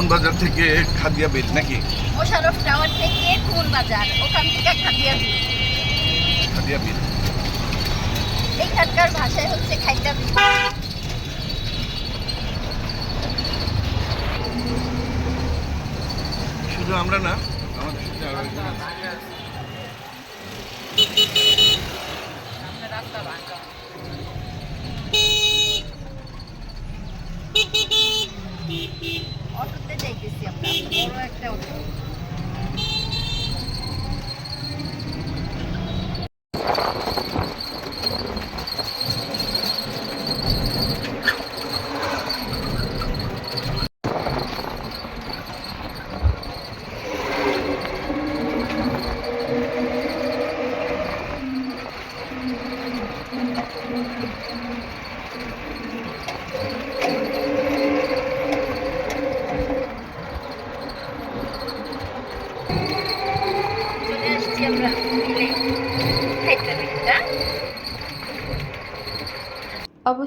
খুন বাজার থেকে খাদিয়া বিল নাকি? মোশারফ টাওয়ার থেকে খুন বাজার? ওখান থেকে খাদিয়া বিল। খাদিয়া বিল। এইখানকার ভাষায় হচ্ছে খাইটা বিল। শুধু আমরা না আমাদের সাথে আরও একজন আছে। অটোতে যাইতেছি আমরা বড় একটা অটো চলে আসছি আমরা বিলে খাইটা বিলটা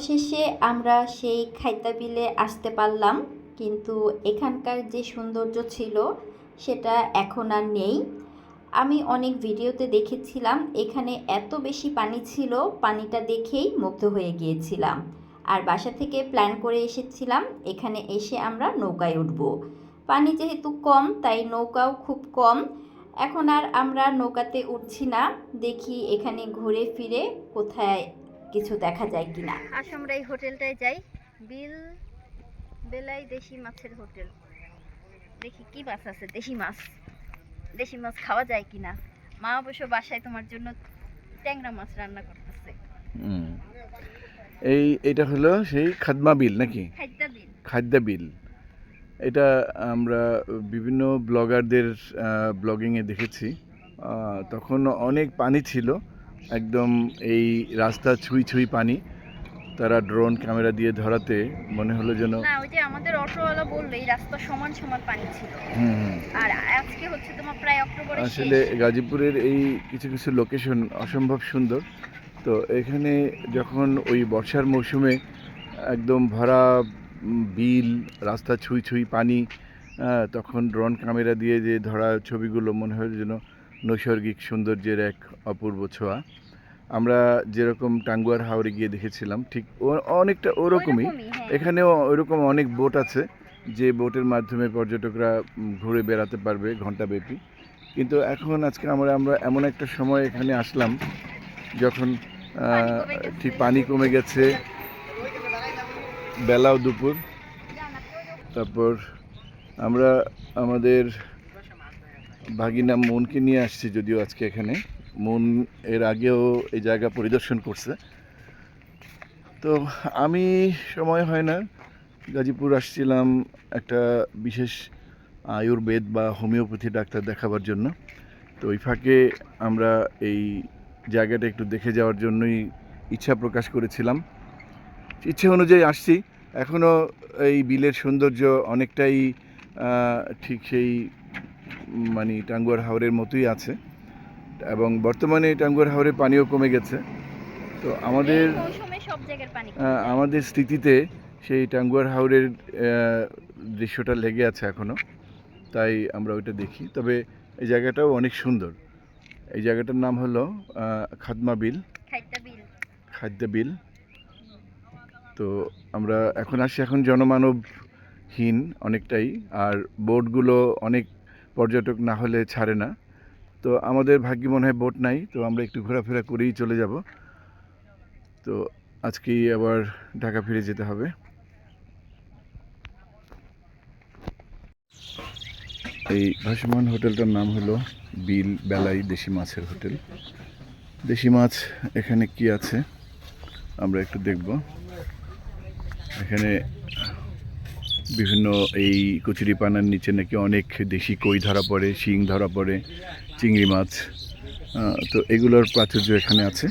অবশেষে আমরা সেই খাইতা বিলে আসতে পারলাম। কিন্তু এখানকার যে সৌন্দর্য ছিল, সেটা এখন আর নেই। আমি অনেক ভিডিওতে দেখেছিলাম, এখানে এত বেশি পানি ছিল, পানিটা দেখেই মুগ্ধ হয়ে গিয়েছিলাম। আর বাসা থেকে প্ল্যান করে এসেছিলাম, এখানে এসে আমরা নৌকায় উঠব। পানি যেহেতু কম, তাই নৌকাও খুব কম। এখন আর আমরা নৌকাতে উঠছি না। দেখি এখানে ঘুরে ফিরে কোথায় কিছু দেখা যায় কিনা? আজ আমরা এই হোটেলটায় যাই। বিল বেলাই দেশি মাছের হোটেল। দেখি কি মাছ আছে দেশি মাছ। দেশি মাছ খাওয়া যায় কিনা? মা অবশ্য বাসায় তোমার জন্য ট্যাংরা মাছ রান্না করতেছে। এই এটা হলো সেই খাদমা বিল নাকি? খাদ্য বিল। এটা আমরা বিভিন্ন ব্লগারদের ব্লগিংয়ে দেখেছি। তখন অনেক পানি ছিল। একদম এই রাস্তা ছুঁই ছুঁই পানি তারা ড্রোন ক্যামেরা দিয়ে ধরাতে মনে হলো যেন না ওই যে আমাদের অটোওয়ালা বলল এই রাস্তা সমান সমান পানি ছিল। আর আজকে হচ্ছে তোমার প্রায় আসলে গাজীপুরের এই কিছু কিছু লোকেশন অসম্ভব সুন্দর। তো এখানে যখন ওই বর্ষার মৌসুমে একদম ভরা বিল রাস্তা ছুঁই ছুঁই পানি তখন ড্রোন ক্যামেরা দিয়ে যে ধরা ছবিগুলো মনে হয় যেন নৈসর্গিক সৌন্দর্যের এক অপূর্ব ছোঁয়া। আমরা যেরকম টাঙ্গুয়ার হাওড়ে গিয়ে দেখেছিলাম ঠিক ও- অনেকটা ওরকমই। হ্যাঁ। এখানেও ওইরকম অনেক বোট আছে যে বোটের মাধ্যমে পর্যটকরা ঘুরে বেড়াতে পারবে ঘন্টাব্যাপী কিন্তু এখন আজকে আমরা আমরা এমন একটা সময় এখানে আসলাম যখন। ঠিক পানি কমে গেছে। বেলাও দুপুর। তারপর আমরা আমাদের ভাগিনা মনকে নিয়ে আসছি যদিও আজকে এখানে। মন এর আগেও এই জায়গা পরিদর্শন করছে। তো আমি সময় হয় না, গাজীপুর আসছিলাম একটা বিশেষ আয়ুর্বেদ বা হোমিওপ্যাথি ডাক্তার দেখাবার জন্য। তো ওই ফাঁকে আমরা এই জায়গাটা একটু দেখে যাওয়ার জন্যই ইচ্ছা প্রকাশ করেছিলাম। ইচ্ছে অনুযায়ী আসছি। এখনও এই বিলের সৌন্দর্য অনেকটাই ঠিক সেই মানে টাঙ্গুয়ার হাওরের মতোই আছে। এবং বর্তমানে টাঙ্গুয়ার হাওরের পানিও কমে গেছে। তো আমাদের। আমাদের স্মৃতিতে সেই টাঙ্গুয়ার হাওরের দৃশ্যটা লেগে আছে এখনও তাই আমরা ওইটা দেখি। তবে এই জায়গাটাও অনেক সুন্দর। এই জায়গাটার নাম হলো খাদমা বিল। বিল। খাদ্য বিল। তো আমরা এখন আসি এখন জনমানবহীন অনেকটাই। আর বোটগুলো অনেক পর্যটক না হলে ছাড়ে না। তো আমাদের ভাগ্যে মনে হয় বোট নাই, তো আমরা একটু ঘোরাফেরা করেই চলে যাব। তো আজকেই আবার ঢাকা ফিরে যেতে হবে। এই ভাসমান হোটেলটার নাম হলো বিল বেলাই দেশি মাছের হোটেল। দেশি মাছ এখানে কি আছে? আমরা একটু দেখব। এখানে বিভিন্ন এই কচুরি পানার নিচে নাকি অনেক দেশি কই ধরা পড়ে, শিং ধরা পড়ে, চিংড়ি মাছ তো এগুলোর প্রাচুর্য এখানে আছে।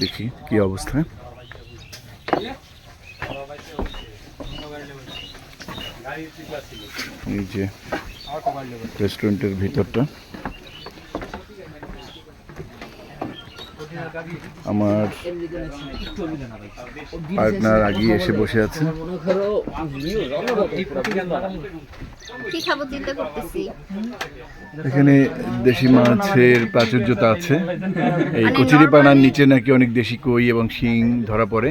দেখি কি অবস্থা। এই যে রেস্টুরেন্টের ভিতরটা। আমার পার্টনার আগিয়ে এসে বসে আছে এখানে দেশি মাছের প্রাচুর্যতা আছে। এই মানে কচুরি পানার নিচে নাকি অনেক দেশি কই এবং শিং ধরা পড়ে।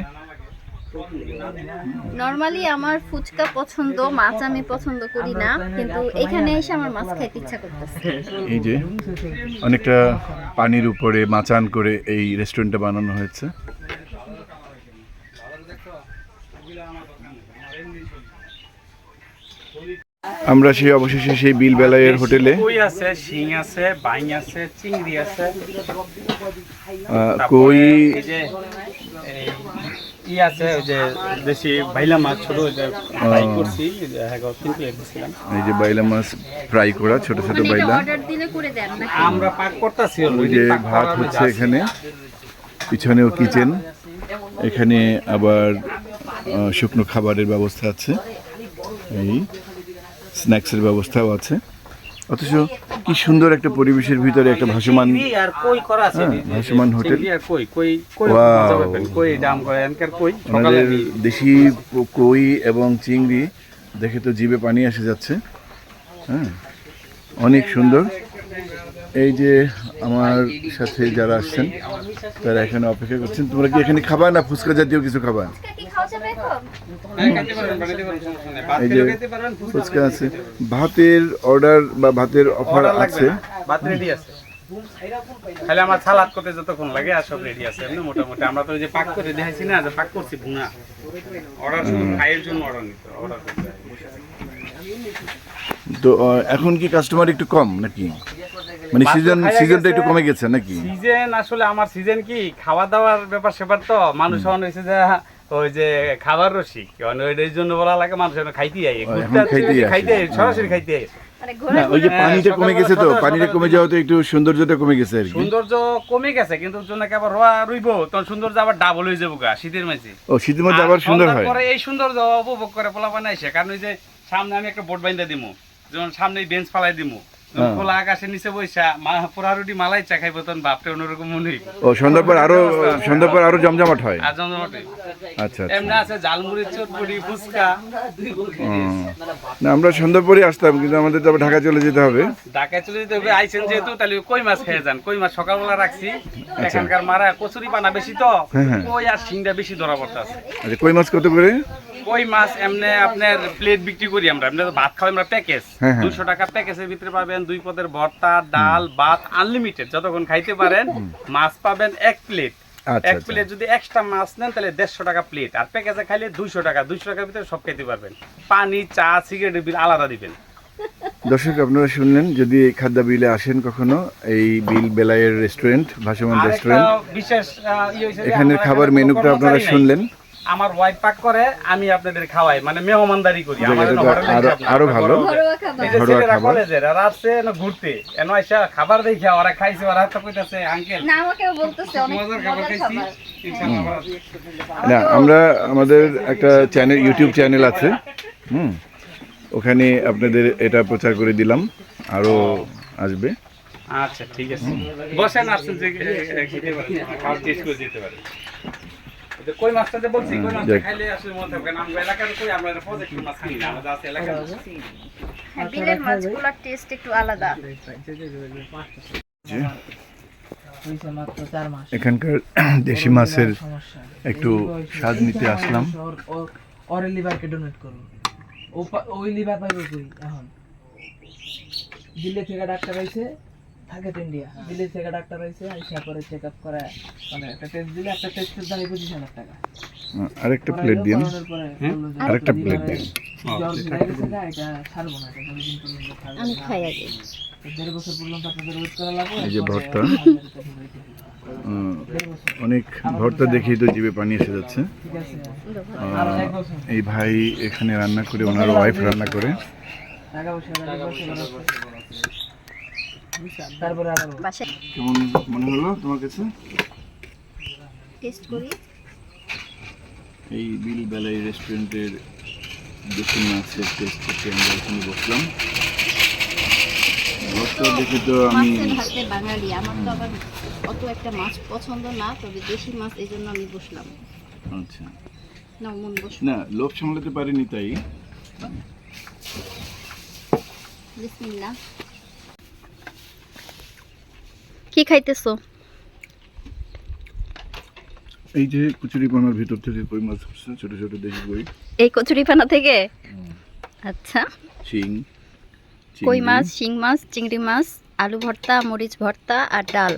নর্মালি আমার ফুচকা পছন্দ মাছ আমি পছন্দ করি না কিন্তু এখানে এসে আমার মাছ খাইতে ইচ্ছা করতেছে। এই যে অনেকটা পানির উপরে মাচান করে এই রেস্টুরেন্টটা বানানো হয়েছে। আমরা সেই অবশেষে সেই বিল বেলায়ের হোটেলে কই আছে? শিং আছে বাইং আছে চিংড়ি আছে। আহ, কই ই আছে ওই যে দেশি ভাইলা মাছ ছোট যে ফ্রাই করছি এই যে হ্যাঁ তিন প্লেট দিছিলাম। এই যে বাইলা মাছ ফ্রাই করা ছোট ছোট বাইলা। অর্ডার দিলে করে দেন নাকি? আমরা পাক করতেছি ওই যে ভাত হচ্ছে এখানে পিছনেও কিচেন এখানে আবার শুকনো খাবারের ব্যবস্থা আছে। এই স্ন্যাক্সের ব্যবস্থাও আছে। অথচ কি সুন্দর একটা পরিবেশের ভিতরে একটা ভাসমান হ্যাঁ, ভাসমান হোটেল। আমাদের দেশি কই এবং চিংড়ি দেখে তো জিভে পানি এসে যাচ্ছে। হ্যাঁ অনেক সুন্দর। এই যে আমার সাথে যারা আসছেন তারা এখানে অপেক্ষা করছেন। তোমরা কি এখানে খাবা না ফুচকা জাতীয় কিছু খাবা? ফুচকা আছে ভাতের অর্ডার বা ভাতের অফার আছে। ভাত রেডি আছে। খালি আমার সালাদ করতে যতক্ষণ লাগে আর সব রেডি আছে। এমনি মোটামুটি আমরা তো ওই যে পাক করে দেখাইছি না যে পাক করছি ভুনা। অর্ডার শুধু খাইয়ের জন্য অর্ডার নিতে অর্ডার করতে তো এখন কি কাস্টমার একটু কম নাকি? মানে সিজন সিজনটা একটু কমে গেছে নাকি? সিজন আসলে আমার সিজন কি? খাওয়া দাওয়ার ব্যাপার স্যাপার তো মানুষ এখন হয়েছে যে ওই যে খাবার রসিক মানে ওইটার জন্য বলা লাগে মানুষ আই আসে। খাইতে সরাসরি খাইতে আই। মানে ওই যে হ্যাঁ, পানিটা কমে গেছে তো পানিটা কমে যাওয়া তো একটু সৌন্দর্যটা কমে গেছে আর কি সৌন্দর্য কমে গেছে কিন্তু জন্য আবার রোয়া রইব তখন সৌন্দর্য আবার ডাবল হয়ে যাব গা শীতের মাঝে ও শীতের মধ্যে আবার সুন্দর হয় পরে এই সৌন্দর্য উপভোগ করে পোলা বানাইছে কারণ ওই যে সামনে আমি একটা বোট বাইন্দা দিমু যেমন সামনে বেঞ্চ ফালাই দিমু। খোলা আকাশের নিচে বইসা পোড়া রুটি মালাই চা খাইবো তখন বাপরে অন্যরকম মনে হইব। ও সন্ধ্যার পর আরও সন্ধ্যার পর আরও জমজমাট হয়। আর জমজমাটে আচ্ছা আচ্ছা। এমনি আছে ঝালমুড়ি চটপুরি ফুচকা। না আমরা সন্ধ্যার পরে আসতাম কিন্তু আমাদের তো ঢাকা চলে যেতে হবে। ঢাকায় চলে যেতে হবে আইসেন যেহেতু তাহলে কই মাছ খেয়ে যান? কই মাছ সকালবেলা রাখছি। আচ্ছা। এখানকার মারা কচুরি পানা বেশি তো হ্যাঁ, হ্যাঁ। কই আর শিংটা বেশি ধরা পড়তে আছে আচ্ছা কই মাছ কত করে? কই মাছ এমনি আপনার প্লেট বিক্রি করি আমরা? এমনি ভাত খাওয়াই আমরা প্যাকেজ হ্যাঁ। দুশো টাকা প্যাকেজের ভিতরে পাবেন দুই পদের ভর্তা ডাল ভাত আনলিমিটেড যতক্ষণ খাইতে পারেন মাছ পাবেন এক প্লেট আচ্ছা এক আচ্ছা। প্লেট যদি এক্সট্রা মাছ নেন তাহলে দেড়শো টাকা প্লেট আর প্যাকেজে খাইলে দুইশো টাকা। দুইশো টাকার ভিতরে সব খাইতে পারবেন। পানি চা সিগারেটের বিল আলাদা দিবেন। দর্শক আপনারা শুনলেন যদি এই খাদ্য বিলে আসেন কখনো এই বিল বেলায়ের রেস্টুরেন্ট ভাসমান রেস্টুরেন্ট ইয়ে এখানের খাবার মেনুটা আপনারা শুনলেন। আমার ওয়াইফ পাক করে আমি আপনাদের খাওয়াই মানে মেহমানদারি করি হোটেলে আরো- আরও ভালো। ঘরোয়া আর আসছে না ঘুরতে এন আইসা খাবার দেখে ওরা খাইছে ওরা তো কইতাছে আঙ্কেল না আমাকেও বলতেছে অনেক মজার খাবার খাইছি না আমরা আমাদের একটা চ্যানেল ইউটিউব চ্যানেল আছে হুম ওখানে আপনাদের এটা প্রচার করে দিলাম আরও আসবে আচ্ছা ঠিক আছে বসেন আসছেন যে খাবার টেস্ট করে যেতে পারেন যে কই মাছটা যে বলছি কই মাছটা খাইলে আসলে মনে থাকবে না। আমরা এলাকার কই আমরা প্রজেক্ট মাছ খাই না আমরা আছে এলাকার হ্যাঁ বিলের মাছগুলোর টেস্ট একটু আলাদা। এখানকার দেশি মাছের একটু স্বাদ নিতে আসলাম। লিভারকে ডোনেট করুন। ও ওই লিভার পাইবে কই এখন? দিল্লি থেকে ডাক্তার আইছে। থাকে তো ইন্ডিয়া দিল্লি থেকে ডাক্তার আইছে আইসা করে চেক আপ করে মানে একটা টেস্ট দিলে একটা টেস্টের দাম পঁচিশ হাজার টাকা। আরেকটা প্লেট দিন করানোর পরে আরেকটা প্লেট দিন আমি খাই আগে। দেড় বছর পর্যন্ত আপনাদের ওয়েট করা লাগবে এই যে পরে ভর্তা। অনেক ভর্তা দেখেই তো জিভে পানি এসে যাচ্ছে। এই ভাই এখানে রান্না করে ওনার ওয়াইফ রান্না করে টাকা পয়সা টাকা পয়সা তারপরে আবার কেমন মনে হলো তোমার কাছে? টেস্ট করি। এই বিল বেলাই রেস্টুরেন্টের দেশি মাছের টেস্ট করতে আমরা এখানে বসলাম। ঘরটা দেখে তো আমি হাতে বাঙালি আমার তো আবার অত একটা মাছ পছন্দ না তবে দেশি মাছ এই জন্য আমি বসলাম। আচ্ছা। না মন বস না লোভ সামলাতে পারিনি তাই। বিসমিল্লাহ। কি খাইতেছো? এই যে কুচুরি পানার ভিতর থেকে কই মাছ উঠছে ছোট ছোট দেশি কই। এই কচুরিপানা থেকে? আচ্ছা। শিং কই মাছ? শিং মাছ চিংড়ি মাছ আলু ভর্তা মরিচ ভর্তা আর ডাল।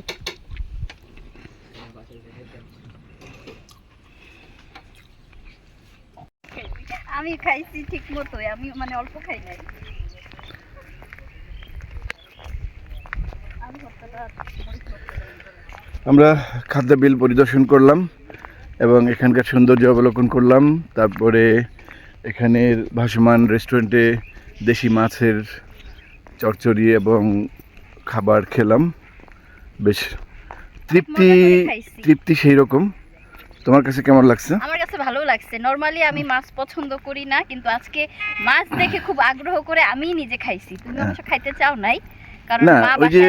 আমি খাইছি ঠিক মতো আমি মানে অল্প খাই নাই আলু ভর্তাটা মরিচ ভর্তাটা আমরা খাদ্য বিল পরিদর্শন করলাম এবং এখানকার সৌন্দর্য অবলোকন করলাম। তারপরে এখানের ভাসমান রেস্টুরেন্টে দেশি মাছের চচ্চড়ি এবং খাবার খেলাম। বেশ তৃপ্তি। তৃপ্তি সেই রকম তোমার কাছে কেমন লাগছে? আমার কাছে ভালো লাগছে। নরমালি আমি মাছ পছন্দ করি না কিন্তু আজকে মাছ দেখে খুব আগ্রহ করে আমি নিজে খাইছি। তুমি অবশ্য খাইতে চাও নাই। না ওই যে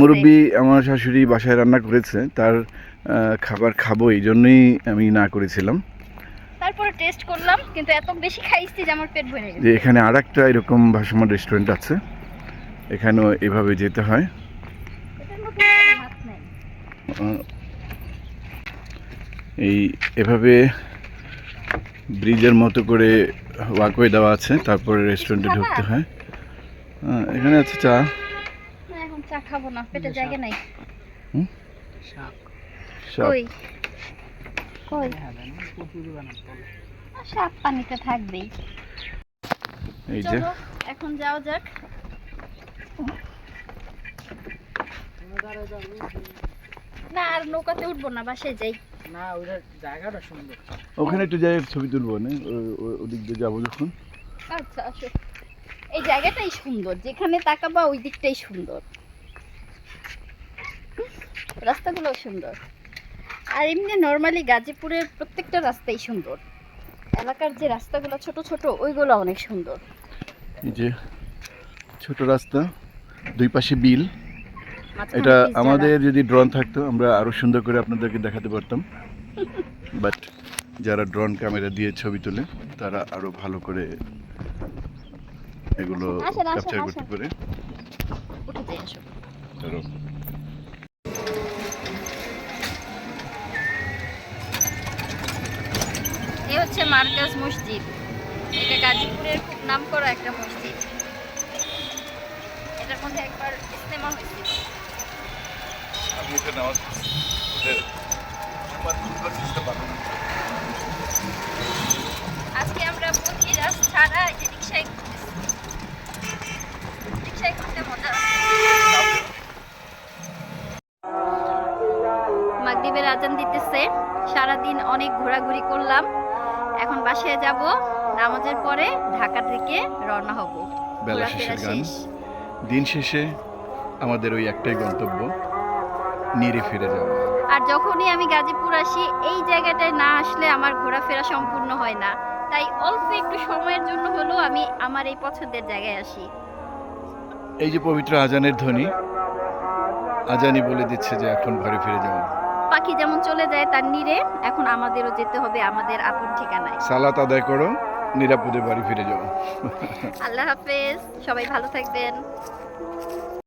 মুরব্বী আমার শাশুড়ি বাসায় রান্না করেছে তার খাবার খাব এই জন্যই আমি না করেছিলাম। তারপরে টেস্ট করলাম কিন্তু এত বেশি খাইছি যে আমার পেট ভরে যে গেছে এখানে আর একটা এরকম ভাসমান রেস্টুরেন্ট আছে এখানেও এভাবে যেতে হয়। এই এভাবে ব্রিজের মতো করে ওয়াকওয়ে দেওয়া আছে তারপরে রেস্টুরেন্টে ঢুকতে হয়। এখানে আছে চা। খাব না পেটে জায়গা নাই। শাক। কই? কই? পানিতে থাকবেই এই যে। এখন যাও যাক। না আর নৌকাতে উঠবো না বাসায় যাই। না ওইটার জায়গাটা সুন্দর। ওখানে একটু যাই ছবি তুলবো না? ওদিক দিয়ে যাব যখন। আচ্ছা আসো। এই জায়গাটাই সুন্দর যেখানে তাকাবা ওই দিকটাই সুন্দর। রাস্তাগুলো সুন্দর। আর এমনি নর্মালি গাজীপুরের প্রত্যেকটা রাস্তাই সুন্দর। এলাকার যে রাস্তাগুলো ছোট ছোট ওইগুলো অনেক সুন্দর। এই যে ছোট রাস্তা দুই পাশে বিল। এটা আমাদের যদি ড্রোন থাকতো আমরা আরও সুন্দর করে আপনাদেরকে দেখাতে পারতাম। বাট যারা ড্রোন ক্যামেরা দিয়ে ছবি তোলে তারা আরও ভালো করে এগুলো ক্যাপচার। করতে পারে। হচ্ছে মার্কাজ মসজিদ। এটা গাজীপুরের খুব নাম করা একটা মসজিদ। এটার মধ্যে একবার ইস্তেমা হয়েছিল আমি এটা নামাজ যাব নামাজের পরে ঢাকা থেকে রওনা হব। বেলা শেষের গান। শেষ। দিন শেষে আমাদের ওই একটাই গন্তব্য নিরে ফিরে যাওয়া। আর যখনই আমি গাজীপুর আসি এই জায়গাটায় না আসলে আমার ঘোরাফেরা সম্পূর্ণ হয় না। তাই অল্প একটু সময়ের জন্য হলেও আমি আমার এই পছন্দের জায়গায় আসি। এই যে পবিত্র আজানের ধ্বনি আজানি বলে দিচ্ছে যে এখন ঘরে ফিরে যাও পাখি যেমন চলে যায় তার নিরে এখন আমাদেরও যেতে হবে আমাদের আপন ঠিকানায়। সালাত আদায় করো নিরাপদে বাড়ি ফিরে যাও। আল্লাহ হাফেজ সবাই ভালো থাকবেন।